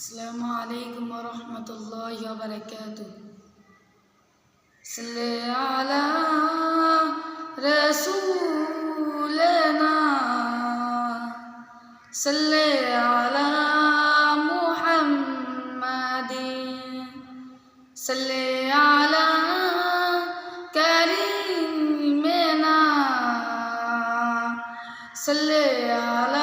السلام عليكم ورحمة الله وبركاته. صل على رسولنا. صل على محمد. صل على كريمنا. صل على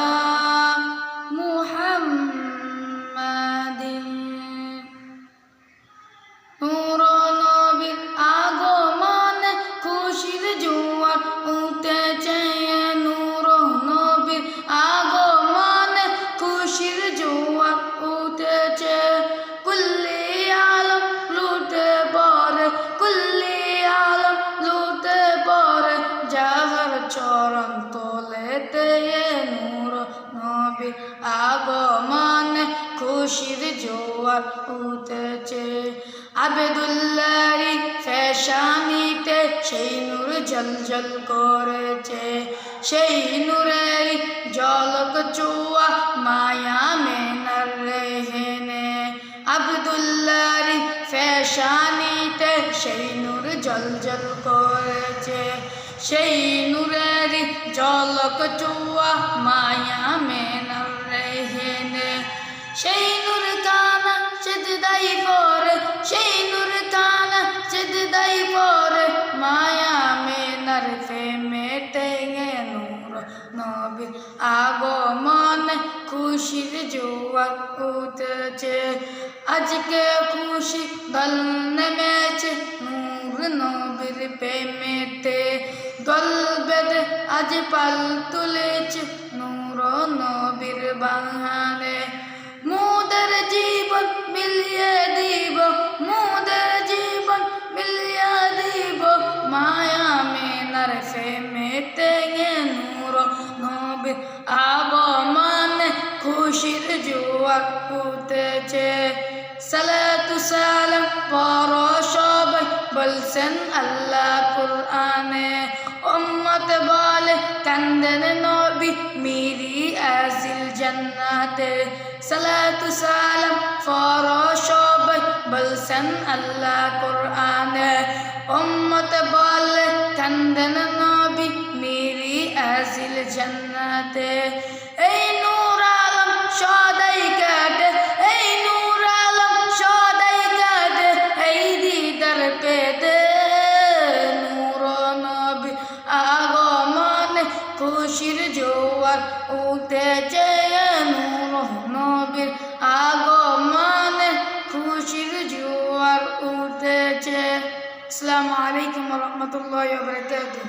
চরণ তোলেতে নূর নবীর আগমনে, খুশির জোয়ার উঠেছে। আবেদুল্লারি ফ্যাশানিতে সেই নূর জল জল করেছে। সেই নূরের জলক চুয়া মায়া মেনার রেহেনে। আবদুল্লারি ফ্যাশানিতে সেই নূর জল জল করেছে সেই নূরের জলক চুয়া মায়া মেনার রেহেনে। সেই নূর কানা সিজদাই পরে, সেই নূর কানা সিজদাই পরে, মায়া মেনার ফেমেতে নূর নবীর আগমন খুশির জোয়ার উঠেছে। আজকে খুশি দল নেমেছে নূর নবীর দল বেদে আজ পাল তুলেছে নূর নবীর বাহানে। মোদের জীবন মিলিয়ে দিব, মোদের জীবন মিলিয়ে দিব। মায়া মেনার ফেমেতে নূর নবীর আগমন খুশির জোয়ার উঠেছে সালাতু সালাম পর সবাই বলছেন আল্লাহ কুরআনে। কান্দেন নবী মিরি আসিল জান্নাতে সালাতু সালাম সবাই বলছেন আল্লাহ কুরআনে উম্মত বলে কান্দেন নবী মিরি আসিল জান্নাতে খুশির জোয়ার উঠেছে নূর নবীর আগমনে খুশির জোয়ার উঠেছে। আসসালামু আলাইকুম রহমতুল্লাহ বরকাতুহ।